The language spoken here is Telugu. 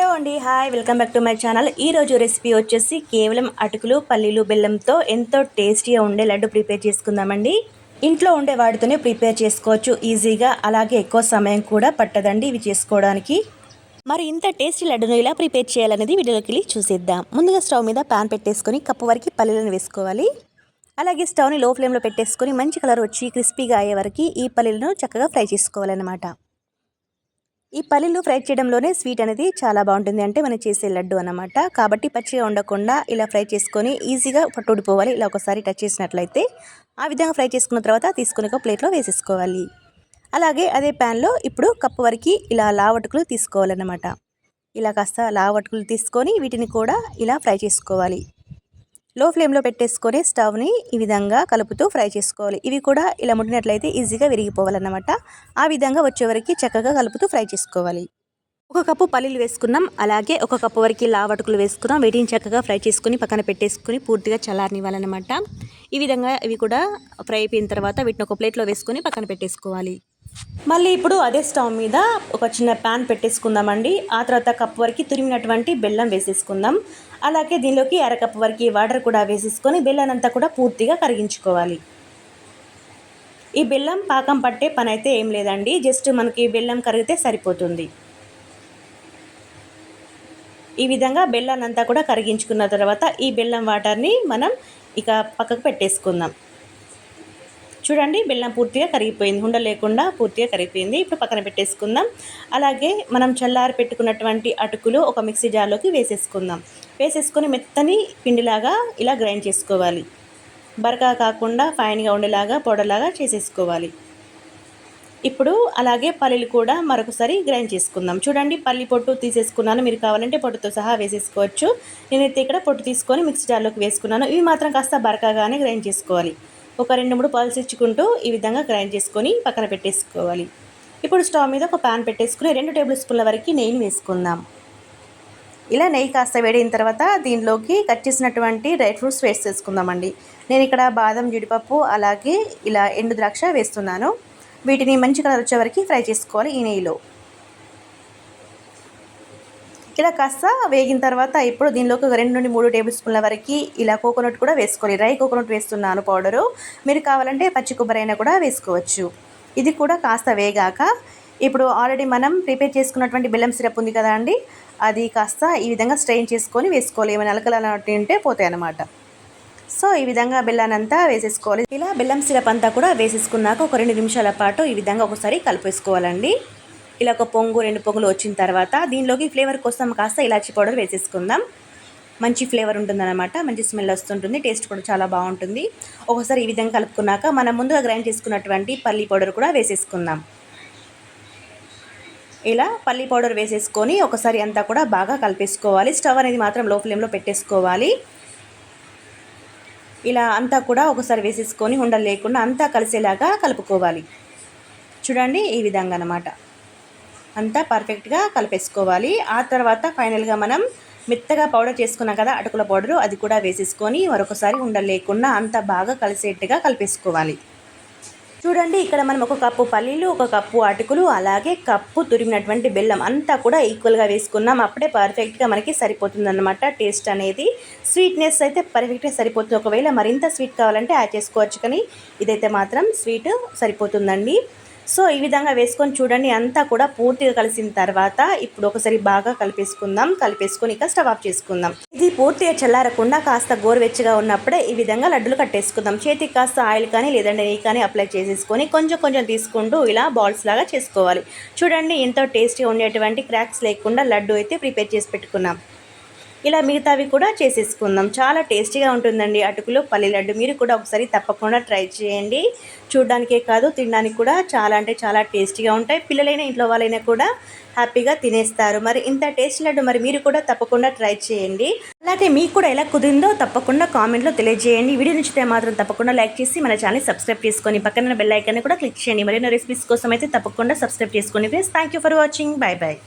హలో అండి hi welcome back to my channel. ఈ రోజు రెసిపీ వచ్చేసి కేవలం అటుకులు పల్లీలు బెల్లంతో ఎంతో టేస్టీగా ఉండే లడ్డు ప్రిపేర్ చేసుకుందామండి. ఇంట్లో ఉండే వాటితోనే ప్రిపేర్ చేసుకోవచ్చు ఈజీగా అలాగే ఎక్కువ సమయం కూడా పట్టదండి ఇవి చేసుకోవడానికి. మరి ఇంత టేస్టీ లడ్డును ఇలా ప్రిపేర్ చేయాలనేది వీడియోలోకి వెళ్ళి చూసేద్దాం. ముందుగా స్టవ్ మీద పాన్ పెట్టేసుకొని కప్పు వరకు పల్లీలను వేసుకోవాలి. అలాగే స్టవ్ని లో ఫ్లేమ్లో పెట్టేసుకొని మంచి కలర్ వచ్చి క్రిస్పీగా అయ్యే వరకు ఈ పల్లీలను చక్కగా ఫ్రై చేసుకోవాలన్నమాట. ఈ పల్లీలు ఫ్రై చేయడంలోనే స్వీట్ అనేది చాలా బాగుంటుంది. అంటే మనం చేసే లడ్డు అనమాట కాబట్టి పచ్చిగా ఉండకుండా ఇలా ఫ్రై చేసుకొని ఈజీగా పట్టుడిపోవాలి. ఇలా ఒకసారి టచ్ చేసినట్లయితే ఆ విధంగా ఫ్రై చేసుకున్న తర్వాత తీసుకుని ఒక ప్లేట్లో వేసేసుకోవాలి. అలాగే అదే ప్యాన్లో ఇప్పుడు కప్పు వరకు ఇలా లావటుకులు తీసుకోవాలన్నమాట. ఇలా కాస్త లావటుకులు తీసుకొని వీటిని కూడా ఇలా ఫ్రై చేసుకోవాలి. లో ఫ్లేమ్లో పెట్టేసుకొని స్టవ్ని ఈ విధంగా కలుపుతూ ఫ్రై చేసుకోవాలి. ఇవి కూడా ఇలా ముట్టినట్లయితే ఈజీగా విరిగిపోవాలన్నమాట. ఆ విధంగా వచ్చేవరకు చక్కగా కలుపుతూ ఫ్రై చేసుకోవాలి. ఒక కప్పు పల్లీలు వేసుకున్నాం అలాగే ఒక కప్పు వరకు లావటుకులు వేసుకున్నాం వీటిని చక్కగా ఫ్రై చేసుకుని పక్కన పెట్టేసుకుని పూర్తిగా చల్లారనివ్వాలన్నమాట. ఈ విధంగా ఇవి కూడా ఫ్రై అయిపోయిన తర్వాత వీటిని ఒక ప్లేట్లో వేసుకొని పక్కన పెట్టేసుకోవాలి. మళ్ళీ ఇప్పుడు అదే స్టవ్ మీద ఒక చిన్న ప్యాన్ పెట్టేసుకుందామండి. ఆ తర్వాత కప్పు వరకు తురిమినటువంటి బెల్లం వేసేసుకుందాం. అలాగే దీనిలోకి అరకప్పు వరకు వాటర్ కూడా వేసేసుకొని బెల్లం అంతా కూడా పూర్తిగా కరిగించుకోవాలి. ఈ బెల్లం పాకం పట్టే పని అయితే ఏం లేదండి. జస్ట్ మనకి బెల్లం కరిగితే సరిపోతుంది. ఈ విధంగా బెల్లానంతా కూడా కరిగించుకున్న తర్వాత ఈ బెల్లం వాటర్ని మనం ఇక పక్కకు పెట్టేసుకుందాం. చూడండి బెల్లం పూర్తిగా కరిగిపోయింది. ఉండ లేకుండా పూర్తిగా కరిగిపోయింది. ఇప్పుడు పక్కన పెట్టేసుకుందాం. అలాగే మనం చల్లారి పెట్టుకున్నటువంటి అటుకులు ఒక మిక్సీ జార్లోకి వేసేసుకుందాం. వేసేసుకొని మెత్తని పిండిలాగా ఇలా గ్రైండ్ చేసుకోవాలి. బరకా కాకుండా ఫైన్గా ఉండేలాగా పౌడర్లాగా చేసేసుకోవాలి. ఇప్పుడు అలాగే పల్లీలు కూడా మరొకసారి గ్రైండ్ చేసుకుందాం. చూడండి పల్లి పొట్టు తీసేసుకున్నాను. మీరు కావాలంటే పొట్టుతో సహా వేసేసుకోవచ్చు. నేనైతే ఇక్కడ పొట్టు తీసుకొని మిక్సీ జార్లోకి వేసుకున్నాను. ఇవి మాత్రం కాస్త బరకాగానే గ్రైండ్ చేసుకోవాలి. ఒక రెండు మూడు పల్స్ ఇచ్చుకుంటూ ఈ విధంగా గ్రైండ్ చేసుకొని పక్కన పెట్టేసుకోవాలి. ఇప్పుడు స్టవ్ మీద ఒక ప్యాన్ పెట్టేసుకుని రెండు టేబుల్ స్పూన్ల వరకు నెయ్యిని వేసుకుందాం. ఇలా నెయ్యి కాస్త వేడిన తర్వాత దీనిలోకి కట్ చేసినటువంటి డ్రై ఫ్రూట్స్ వేసేసుకుందామండి నేను ఇక్కడ బాదం జీడిపప్పు అలాగే ఇలా ఎండు ద్రాక్ష వేస్తున్నాను. వీటిని మంచి కలర్ వచ్చే వరకు ఫ్రై చేసుకోవాలి ఈ నెయ్యిలో. ఇలా కాస్త వేగిన తర్వాత ఇప్పుడు దీనిలోకి ఒక రెండు నుండి మూడు టేబుల్ స్పూన్ల వరకు ఇలా కోకోనట్ కూడా వేసుకోవాలి. డ్రై కోకోనట్ వేస్తున్నాను పౌడరు. మీరు కావాలంటే పచ్చి కొబ్బరి అయినా కూడా వేసుకోవచ్చు. ఇది కూడా కాస్త వేగాక ఇప్పుడు ఆల్రెడీ మనం ప్రిపేర్ చేసుకున్నటువంటి బెల్లం సిరప్ ఉంది కదా అండి అది కాస్త ఈ విధంగా స్ట్రెయిన్ చేసుకొని వేసుకోవాలి. ఏమైనా అలకలు అలాంటివి ఉంటే పోతాయి అన్నమాట. సో ఈ విధంగా బెల్లాన్ని అంతా వేసేసుకోవాలి. ఇలా బెల్లం సిరప్ అంతా కూడా వేసేసుకున్నాక ఒక రెండు నిమిషాల పాటు ఈ విధంగా ఒకసారి కలిపేసుకోవాలండి. ఇలా ఒక పొంగు రెండు పొంగులు వచ్చిన తర్వాత దీనిలోకి ఫ్లేవర్ కోసం కాస్త ఇలాచీ పౌడర్ వేసేసుకుందాం. మంచి ఫ్లేవర్ ఉంటుందన్నమాట. మంచి స్మెల్ వస్తుంటుంది. టేస్ట్ కూడా చాలా బాగుంటుంది. ఒకసారి ఈ విధంగా కలుపుకున్నాక మనం ముందుగా గ్రైండ్ చేసుకున్నటువంటి పల్లీ పౌడర్ కూడా వేసేసుకుందాం. ఇలా పల్లీ పౌడర్ వేసేసుకొని ఒకసారి అంతా కూడా బాగా కలిపేసుకోవాలి. స్టవ్ అనేది మాత్రం లో ఫ్లేమ్లో పెట్టేసుకోవాలి. ఇలా అంతా కూడా ఒకసారి వేసేసుకొని ఉండలు లేకుండా అంతా కలిసేలాగా కలుపుకోవాలి. చూడండి ఈ విధంగా అనమాట అంతా పర్ఫెక్ట్గా కలిపేసుకోవాలి. ఆ తర్వాత ఫైనల్గా మనం మెత్తగా పౌడర్ చేసుకున్నాం కదా అటుకుల పౌడరు అది కూడా వేసేసుకొని మరొకసారి ఉండలేకుండా అంత బాగా కలిసేట్టుగా కలిపేసుకోవాలి. చూడండి ఇక్కడ మనం ఒక కప్పు పల్లీలు ఒక కప్పు అటుకులు అలాగే కప్పు తురిమినటువంటి బెల్లం అంతా కూడా ఈక్వల్గా వేసుకున్నాం. అప్పుడే పర్ఫెక్ట్గా మనకి సరిపోతుందన్నమాట టేస్ట్ అనేది. స్వీట్నెస్ అయితే పర్ఫెక్ట్గా సరిపోతుంది. ఒకవేళ మరింత స్వీట్ కావాలంటే యాడ్ చేసుకోవచ్చు కానీ ఇదైతే మాత్రం స్వీట్ సరిపోతుందండి. సో ఈ విధంగా వేసుకొని చూడండి. అంతా కూడా పూర్తిగా కలిసిన తర్వాత ఇప్పుడు ఒకసారి బాగా కలిపేసుకుందాం. కలిపేసుకొని ఇక స్టవ్ ఆఫ్ చేసుకుందాం. ఇది పూర్తిగా చల్లారకుండా కాస్త గోరువెచ్చగా ఉన్నప్పుడే ఈ విధంగా లడ్డులు కట్టేసుకుందాం చేతికి కాస్త ఆయిల్ కానీ లేదంటే నెయ్యి కానీ అప్లై చేసేసుకొని కొంచెం కొంచెం తీసుకుంటూ ఇలా బాల్స్ లాగా చేసుకోవాలి. చూడండి ఎంతో టేస్టీగా ఉండేటువంటి క్రాక్స్ లేకుండా లడ్డు అయితే ప్రిపేర్ చేసి పెట్టుకున్నాం. ఇలా మిగతావి కూడా చేసేసుకుందాం. చాలా టేస్టీగా ఉంటుందండి అటుకులు పల్లి లడ్డు. మీరు కూడా ఒకసారి తప్పకుండా ట్రై చేయండి. చూడడానికే కాదు తినడానికి కూడా చాలా అంటే చాలా టేస్టీగా ఉంటాయి. పిల్లలైనా ఇంట్లో వాళ్ళైనా కూడా హ్యాపీగా తినేస్తారు. మరి ఇంత టేస్ట్ లడ్డు మరి మీరు కూడా తప్పకుండా ట్రై చేయండి. అలాగే మీకు కూడా ఎలా కుదిరిందో తప్పకుండా కామెంట్లో తెలియజేయండి. వీడియో నచ్చితే మాత్రం తప్పకుండా లైక్ చేసి మన ఛానల్ సబ్స్క్రైబ్ చేసుకొని పక్కన బెల్ ఐకాన్ని కూడా క్లిక్ చేయండి. మరిన్ని రెసిపీస్ కోసం అయితే తప్పకుండా సబ్స్క్రైబ్ చేసుకోండి friends thank for watching. Bye bye